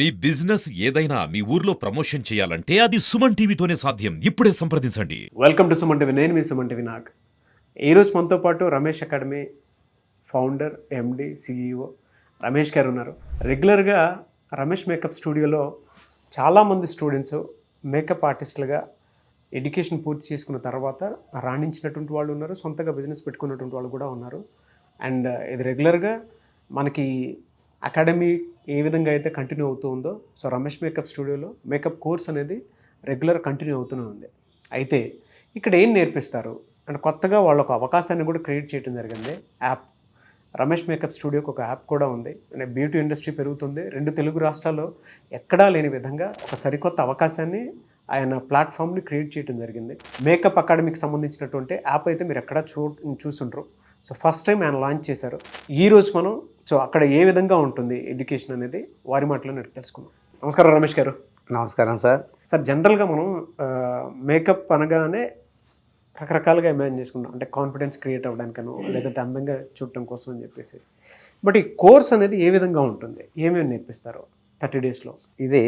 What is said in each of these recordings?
మీ business ఏదైనా మీ ఊర్లో promotion చేయాలంటే అది సుమన్ టీవీతోనే సాధ్యం. ఇప్పుడే సంప్రదించండి. Welcome to Suman TV. నేను మీ సుమన్ టీవీ నాగ్. ఈరోజు మనతో పాటు Ramesh academy founder MD CEO Ramesh garu ఉన్నారు. రెగ్యులర్గా రమేష్ మేకప్ స్టూడియోలో చాలామంది స్టూడెంట్స్ మేకప్ ఆర్టిస్టులుగా ఎడ్యుకేషన్ పూర్తి చేసుకున్న తర్వాత రాణించినటువంటి వాళ్ళు ఉన్నారు. సొంతగా బిజినెస్ పెట్టుకున్నటువంటి వాళ్ళు కూడా ఉన్నారు. అండ్ ఇది రెగ్యులర్గా మనకి అకాడమీ ఏ విధంగా అయితే కంటిన్యూ అవుతూ ఉందో సో రమేష్ మేకప్ స్టూడియోలో మేకప్ కోర్స్ అనేది రెగ్యులర్ కంటిన్యూ అవుతూనే ఉంది. అయితే ఇక్కడ ఏం నేర్పిస్తారు? అండ్ కొత్తగా వాళ్ళ ఒక అవకాశాన్ని కూడా క్రియేట్ చేయడం జరిగింది. యాప్ రమేష్ మేకప్ స్టూడియోకి ఒక యాప్ కూడా ఉంది. అంటే బ్యూటీ ఇండస్ట్రీ పెరుగుతుంది. రెండు తెలుగు రాష్ట్రాల్లో ఎక్కడా లేని విధంగా ఒక సరికొత్త అవకాశాన్ని ఆయన ప్లాట్ఫామ్ని క్రియేట్ చేయడం జరిగింది. మేకప్ అకాడమీకి సంబంధించినటువంటి యాప్ అయితే మీరు ఎక్కడా చూ చూసుంటారు సో ఫస్ట్ టైం ఆయన లాంచ్ చేశారు. ఈరోజు మనం సో అక్కడ ఏ విధంగా ఉంటుంది ఎడ్యుకేషన్ అనేది వారి మాటలో నేను తెలుసుకుందాం. నమస్కారం రమేష్ గారు. నమస్కారం సార్. సార్ జనరల్గా మనం మేకప్ అనగానే రకరకాలుగా ఇమాజిన్ చేసుకుంటాం. అంటే కాన్ఫిడెన్స్ క్రియేట్ అవ్వడానికనో లేదంటే అందంగా చూడటం కోసం అని చెప్పేసి. బట్ ఈ కోర్స్ అనేది ఏ విధంగా ఉంటుంది? ఏమేమి నేర్పిస్తారు? థర్టీ డేస్లో. ఇది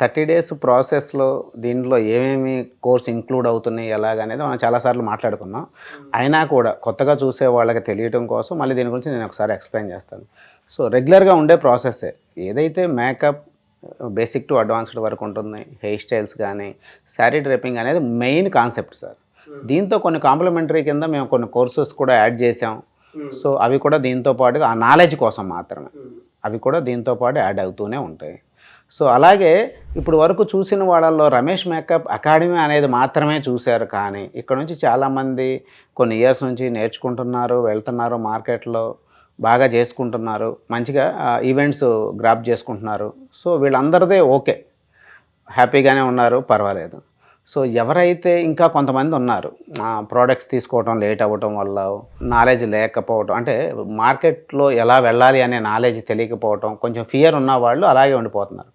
థర్టీ డేస్ ప్రాసెస్లో దీనిలో ఏమేమి కోర్స్ ఇంక్లూడ్ అవుతున్నాయి ఎలాగనేది మనం చాలాసార్లు మాట్లాడుకున్నాం. అయినా కూడా కొత్తగా చూసే వాళ్ళకి తెలియటం కోసం మళ్ళీ దీని గురించి నేను ఒకసారి ఎక్స్ప్లెయిన్ చేస్తాను. సో రెగ్యులర్గా ఉండే ప్రాసెస్సే ఏదైతే మేకప్ బేసిక్ టు అడ్వాన్స్డ్ వరకు ఉంటుంది హెయిర్ స్టైల్స్ కానీ శారీ డ్రేపింగ్ అనేది మెయిన్ కాన్సెప్ట్ సార్. దీంతో కొన్ని కాంప్లిమెంటరీ కింద మేము కొన్ని కోర్సెస్ కూడా యాడ్ చేసాం సో అవి కూడా దీంతో పాటుగా ఆ నాలెడ్జ్ కోసం మాత్రమే. అవి కూడా దీంతో పాటు యాడ్ అవుతూనే ఉంటాయి. సో అలాగే ఇప్పుడు వరకు చూసిన వాళ్ళల్లో రమేష్ మేకప్ అకాడమీ అనేది మాత్రమే చూశారు. కానీ ఇక్కడ నుంచి చాలామంది కొన్ని ఇయర్స్ నుంచి నేర్చుకుంటున్నారు వెళ్తున్నారు మార్కెట్లో బాగా చేసుకుంటున్నారు. మంచిగా ఈవెంట్స్ గ్రాప్ చేసుకుంటున్నారు. సో వీళ్ళందరిదే ఓకే. హ్యాపీగానే ఉన్నారు పర్వాలేదు. సో ఎవరైతే ఇంకా కొంతమంది ఉన్నారు ప్రోడక్ట్స్ తీసుకోవటం లేట్ అవ్వటం వల్ల నాలెడ్జ్ లేకపోవటం అంటే మార్కెట్లో ఎలా వెళ్ళాలి అనే నాలెడ్జ్ తెలియకపోవటం కొంచెం ఫియర్ ఉన్న వాళ్ళు అలాగే ఉండిపోతున్నారు.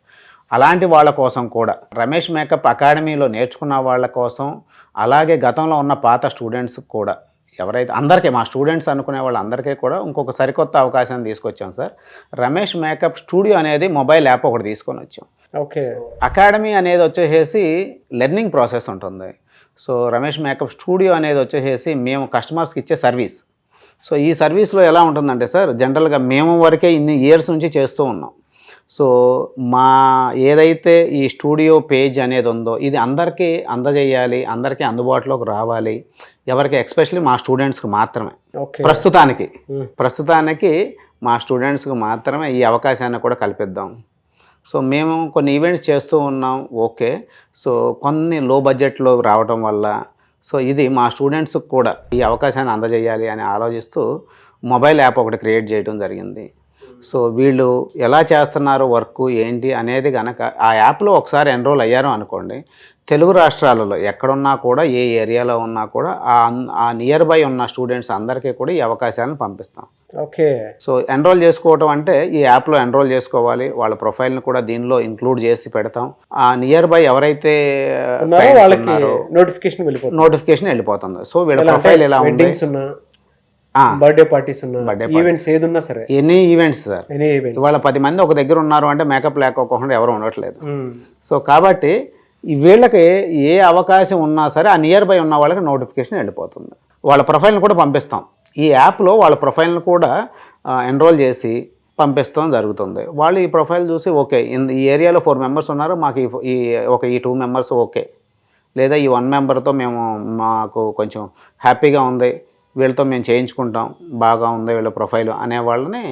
అలాంటి వాళ్ళ కోసం కూడా రమేష్ మేకప్ అకాడమీలో నేర్చుకున్న వాళ్ళ కోసం అలాగే గతంలో ఉన్న పాత స్టూడెంట్స్ కూడా ఎవరైతే అందరికీ మా స్టూడెంట్స్ అనుకునే వాళ్ళందరికీ కూడా ఇంకొక సరికొత్త అవకాశం తీసుకొచ్చాం సార్. రమేష్ మేకప్ స్టూడియో అనేది మొబైల్ యాప్ ఒకటి తీసుకొని వచ్చాం. ఓకే. అకాడమీ అనేది వచ్చేసేసి లెర్నింగ్ ప్రాసెస్ ఉంటుంది. సో రమేష్ మేకప్ స్టూడియో అనేది వచ్చేసేసి మేము కస్టమర్స్కి ఇచ్చే సర్వీస్. సో ఈ సర్వీస్లో ఎలా ఉంటుందంటే సార్ జనరల్గా మేము వరకే ఇన్ని ఇయర్స్ నుంచి చేస్తూ ఉన్నాం. సో మా ఏదైతే ఈ స్టూడియో పేజ్ అనేది ఉందో ఇది అందరికీ అందజేయాలి అందరికీ అందుబాటులోకి రావాలి. ఎవరికి ఎక్స్పెషల్లీ మా స్టూడెంట్స్కి మాత్రమే. ఓకే. ప్రస్తుతానికి. ప్రస్తుతానికి మా స్టూడెంట్స్కి మాత్రమే ఈ అవకాశాన్ని కూడా కల్పిద్దాం. సో మేము కొన్ని ఈవెంట్స్ చేస్తూ ఉన్నాం ఓకే. సో కొన్ని లో బడ్జెట్లో రావటం వల్ల సో ఇది మా స్టూడెంట్స్కి కూడా ఈ అవకాశాన్ని అందజేయాలి అని ఆలోచిస్తూ మొబైల్ యాప్ ఒకటి క్రియేట్ చేయడం జరిగింది. సో వీళ్ళు ఎలా చేస్తున్నారు వర్క్ ఏంటి అనేది కనుక ఆ యాప్లో ఒకసారి ఎన్రోల్ అయ్యారు అనుకోండి తెలుగు రాష్ట్రాలలో ఎక్కడున్నా కూడా ఏ ఏరియాలో ఉన్నా కూడా ఆ నియర్ బై ఉన్న స్టూడెంట్స్ అందరికీ కూడా ఈ అవకాశాలను పంపిస్తాం. ఓకే. సో ఎన్రోల్ చేసుకోవటం అంటే ఈ యాప్లో ఎన్రోల్ చేసుకోవాలి. వాళ్ళ ప్రొఫైల్ని కూడా దీనిలో ఇంక్లూడ్ చేసి పెడతాం. ఆ నియర్ బై ఎవరైతే నోటిఫికేషన్ వెళ్ళిపోతుంది. నోటిఫికేషన్ వెళ్ళిపోతుంది. సో వీళ్ళ ప్రొఫైల్ ఎలా ఉంది. బర్త్డే పార్టీస్ ఈవెంట్స్ ఏది ఉన్నా సరే. Any events sir any event ఇవాళ పది మంది ఒక దగ్గర ఉన్నారు అంటే మేకప్ లేకపోకుండా ఎవరు ఉండట్లేదు. సో కాబట్టి వీళ్ళకి ఏ అవకాశం ఉన్నా సరే ఆ నియర్ బై ఉన్న వాళ్ళకి నోటిఫికేషన్ వెళ్ళిపోతుంది. వాళ్ళ ప్రొఫైల్ని కూడా పంపిస్తాం. ఈ యాప్లో వాళ్ళ ప్రొఫైల్ని కూడా ఎన్రోల్ చేసి పంపిస్తాం జరుగుతుంది. వాళ్ళు ఈ ప్రొఫైల్ చూసి ఓకే ఇన్- ఈ ఏరియాలో ఫోర్ మెంబర్స్ ఉన్నారు మాకు ఈ ఈ ఒక ఈ టూ మెంబర్స్ ఓకే. లేదా ఈ వన్ మెంబర్తో మేము మాకు కొంచెం హ్యాపీగా ఉంది వీళ్ళతో మేము చేయించుకుంటాం బాగా ఉంది వీళ్ళ ప్రొఫైల్ అనే వాళ్ళని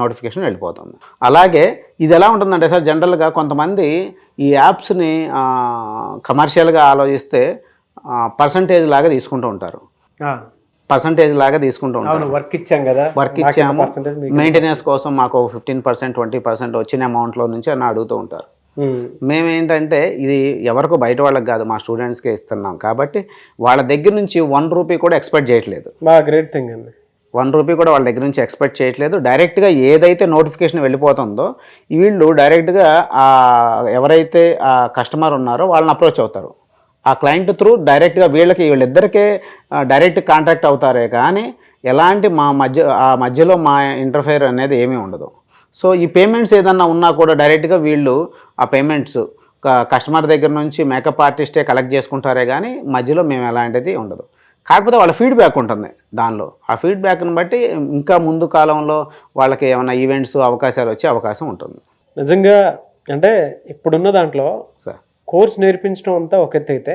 నోటిఫికేషన్ వెళ్ళిపోతుంది. అలాగే ఇది ఎలా ఉంటుందంటే సార్ జనరల్గా కొంతమంది ఈ యాప్స్ని కమర్షియల్గా ఆలోచిస్తే పర్సంటేజ్ లాగా తీసుకుంటూ ఉంటారు. పర్సంటేజ్ లాగా తీసుకుంటూ ఉంటారు. వర్క్ ఇచ్చాం కదా. వర్క్ ఇచ్చాము. మెయింటెనెన్స్ కోసం మాకు ఫిఫ్టీన్ పర్సెంట్ ట్వంటీ పర్సెంట్ వచ్చిన అమౌంట్లో నుంచి అని అడుగుతూ ఉంటారు. మేమేంటంటే ఇది ఎవరికో బయట వాళ్ళకి కాదు మా స్టూడెంట్స్కే ఇస్తున్నాం. కాబట్టి వాళ్ళ దగ్గర నుంచి వన్ రూపీ కూడా ఎక్స్పెక్ట్ చేయట్లేదు. గ్రేట్ థింగ్ అండి. వన్ రూపీ కూడా వాళ్ళ దగ్గర నుంచి ఎక్స్పెక్ట్ చేయట్లేదు. డైరెక్ట్గా ఏదైతే నోటిఫికేషన్ వెళ్ళిపోతుందో వీళ్ళు డైరెక్ట్గా ఆ ఎవరైతే ఆ కస్టమర్ ఉన్నారో వాళ్ళని అప్రోచ్ అవుతారు. ఆ క్లయింట్ త్రూ డైరెక్ట్గా వీళ్ళకి వీళ్ళిద్దరికే డైరెక్ట్ కాంటాక్ట్ అవుతారే కానీ ఎలాంటి మా మధ్య ఆ మధ్యలో మా ఇంటర్ఫేర్ అనేది ఏమీ ఉండదు. సో ఈ పేమెంట్స్ ఏదన్నా ఉన్నా కూడా డైరెక్ట్గా వీళ్ళు ఆ పేమెంట్స్ కస్టమర్ దగ్గర నుంచి మేకప్ ఆర్టిస్టే కలెక్ట్ చేసుకుంటారే కానీ మధ్యలో మేము ఎలాంటిది ఉండదు. కాకపోతే వాళ్ళ ఫీడ్బ్యాక్ ఉంటుంది దానిలో. ఆ ఫీడ్బ్యాక్ని బట్టి ఇంకా ముందు కాలంలో వాళ్ళకి ఏమైనా ఈవెంట్స్ అవకాశాలు వచ్చే అవకాశం ఉంటుంది. నిజంగా అంటే ఇప్పుడున్న దాంట్లో సార్. కోర్స్ నేర్పించడం అంతా ఒక ఎత్తు అయితే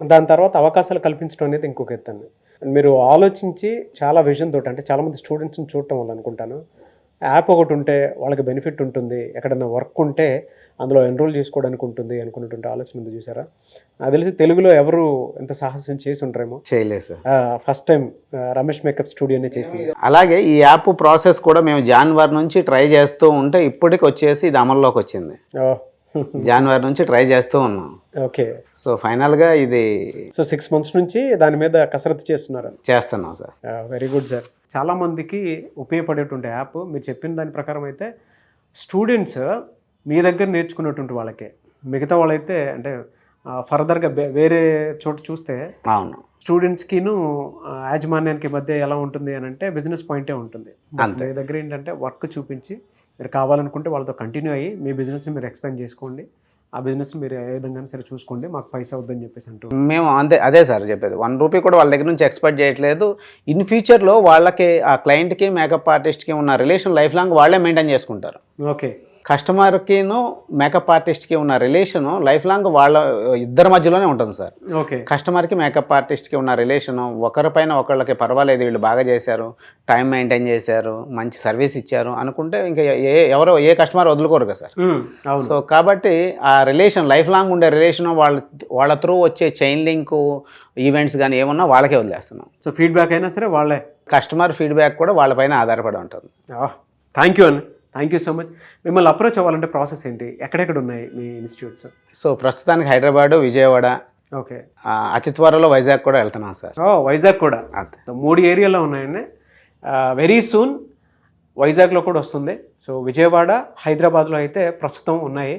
దాని తర్వాత అవకాశాలు కల్పించడం అనేది ఇంకొక ఎత్తు అండి. మీరు ఆలోచించి చాలా విజన్ తోటి అంటే చాలామంది స్టూడెంట్స్ని చూడటం వల్ల అనుకుంటాను. యాప్ ఒకటి ఉంటే వాళ్ళకి బెనిఫిట్ ఉంటుంది. ఎక్కడైనా వర్క్ ఉంటే అందులో ఎన్రోల్ చేసుకోవడానికి ఉంటుంది అనుకున్నటువంటి ఆలోచన ఉంది చూసారా? నాకు తెలిసి తెలుగులో ఎవరు ఎంత సాహసం చేసి ఉంటారేమో చేయలేదు sir. First time Ramesh makeup స్టూడియోనే చేసింది. అలాగే ఈ యాప్ ప్రాసెస్ కూడా మేము జనవరి నుంచి ట్రై చేస్తూ ఉంటే ఇప్పటికి వచ్చేసి ఇది అమల్లోకి వచ్చింది. జనవరి నుంచి ట్రై చేస్తూ ఉన్నాం. ఓకే. సో ఫైనల్గా ఇది సో సిక్స్ మంత్స్ నుంచి దాని మీద కసరత్తు చేస్తున్నారు చేస్తున్నాం సార్. వెరీ గుడ్ సార్ చాలా మందికి ఉపయోగపడేటువంటి యాప్. మీరు చెప్పిన దాని ప్రకారం అయితే స్టూడెంట్స్ మీ దగ్గర నేర్చుకున్నటువంటి వాళ్ళకే. మిగతా వాళ్ళైతే అంటే ఫర్దర్గా వేరే చోట చూస్తే అవును. స్టూడెంట్స్కిను యాజమాన్యానికి మధ్య ఎలా ఉంటుంది అని అంటే బిజినెస్ పాయింటే ఉంటుంది. మీ దగ్గర ఏంటంటే వర్క్ చూపించి మీరు కావాలనుకుంటే వాళ్ళతో కంటిన్యూ అయ్యి మీ బిజినెస్ని మీరు ఎక్స్పాండ్ చేసుకోండి. ఆ బిజినెస్ని మీరు ఏ విధంగా సరే చూసుకోండి మాకు పైసా వద్దని చెప్పేసి అంటూ మేము అంతే అదే సార్ చెప్పేది. వన్ రూపీ కూడా వాళ్ళ దగ్గర నుంచి ఎక్స్పెక్ట్ చేయట్లేదు. ఇన్ ఫ్యూచర్లో వాళ్ళకి ఆ క్లయింట్కి మేకప్ ఆర్టిస్ట్కి ఉన్న రిలేషన్ లైఫ్ లాంగ్ వాళ్ళే మెయింటైన్ చేసుకుంటారు. ఓకే. కస్టమర్కిను మేకప్ ఆర్టిస్ట్కి ఉన్న రిలేషన్ లైఫ్ లాంగ్ వాళ్ళ ఇద్దరి మధ్యలోనే ఉంటుంది సార్. ఓకే. కస్టమర్కి మేకప్ ఆర్టిస్ట్కి ఉన్న రిలేషన్ ఒకరిపైన ఒకళ్ళకి పర్వాలేదు వీళ్ళు బాగా చేశారు టైం మెయింటైన్ చేశారు మంచి సర్వీస్ ఇచ్చారు అనుకుంటే ఇంకా ఏ ఎవరో ఏ కస్టమర్ వదులుకోరు కదా సార్. సో కాబట్టి ఆ రిలేషన్ లైఫ్ లాంగ్ ఉండే రిలేషన్ వాళ్ళ వాళ్ళ త్రూ వచ్చే చైన్ లింక్ ఈవెంట్స్ కానీ ఏమన్నా వాళ్ళకే వదిలేస్తున్నాం. సో ఫీడ్బ్యాక్ అయినా సరే వాళ్ళే. కస్టమర్ ఫీడ్బ్యాక్ కూడా వాళ్ళపైన ఆధారపడి ఉంటుంది. థ్యాంక్ యూ అన్న. థ్యాంక్ యూ సో మచ్ మిమ్మల్ని అప్రోచ్ అవ్వాలంటే ప్రాసెస్ ఏంటి? ఎక్కడెక్కడ ఉన్నాయి మీ ఇన్స్టిట్యూట్స్ సో ప్రస్తుతానికి హైదరాబాదు విజయవాడ ఓకే అతి త్వరలో వైజాగ్ కూడా వెళ్తున్నాం సార్. ఓ వైజాగ్ కూడా. మూడు ఏరియాలో ఉన్నాయండి. వెరీ సూన్ వైజాగ్లో కూడా వస్తుంది. సో విజయవాడ హైదరాబాద్లో అయితే ప్రస్తుతం ఉన్నాయి.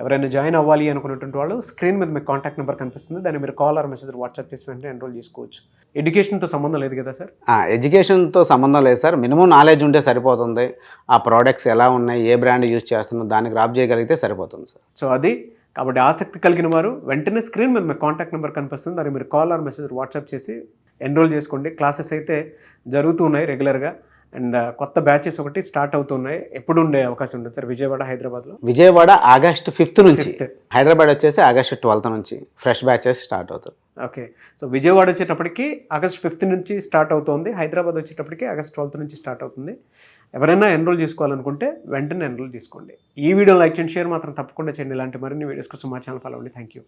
ఎవరైనా జాయిన్ అవ్వాలి అనుకున్నటువంటి వాళ్ళు స్క్రీన్ మీద మీకు కాంటాక్ట్ నెంబర్ కనిపిస్తుంది. దాన్ని మీరు కాల్ ఆర్ మెసేజ్ వాట్సాప్ చేసి వెంటనే ఎన్రోల్ చేసుకోవచ్చు. ఎడ్యుకేషన్తో సంబంధం లేదు కదా సార్? ఎడ్యుకేషన్తో సంబంధం లేదు సార్. మినిమం నాలెడ్జ్ ఉంటే సరిపోతుంది. ఆ ప్రోడక్ట్స్ ఎలా ఉన్నాయి ఏ బ్రాండ్ యూజ్ చేస్తున్నాం దానికి రాప్ చేయగలిగితే సరిపోతుంది సార్. సో అది. కాబట్టి ఆసక్తి కలిగిన వారు వెంటనే స్క్రీన్ మీద మీకు కాంటాక్ట్ నెంబర్ కనిపిస్తుంది. దాన్ని మీరు కాల్ ఆర్ మెసేజ్ వాట్సాప్ చేసి ఎన్రోల్ చేసుకోండి. క్లాసెస్ అయితే జరుగుతూ ఉన్నాయి రెగ్యులర్గా అండ్ కొత్త బ్యాచెస్ ఒకటి స్టార్ట్ అవుతున్నాయి. ఎప్పుడు ఉండే అవకాశం ఉంటుంది సార్? విజయవాడ హైదరాబాద్లో? విజయవాడ ఆగస్ట్ ఫిఫ్త్ నుంచి. హైదరాబాద్ వచ్చేసి ఆగస్ట్ ట్వెల్త్ నుంచి. ఫ్రెష్ బ్యాచెస్ స్టార్ట్ అవుతుంది ఓకే. సో విజయవాడ వచ్చేటప్పటికి ఆగస్ట్ ఫిఫ్త్ నుంచి స్టార్ట్ అవుతుంది. హైదరాబాద్ వచ్చేటప్పటికి ఆగస్ట్ ట్వెల్త్ నుంచి స్టార్ట్ అవుతుంది. ఎవరైనా ఎన్రోల్ చేసుకోవాలనుకుంటే వెంటనే ఎన్రోల్ చేసుకోండి. ఈ వీడియో లైక్ చేయండి షేర్ మాత్రం తప్పకుండా చేయండి. ఇలాంటి మరిన్ని వీడియోస్ కోసం మా ఛానల్ ఫాలో అవ్వండి. Thank you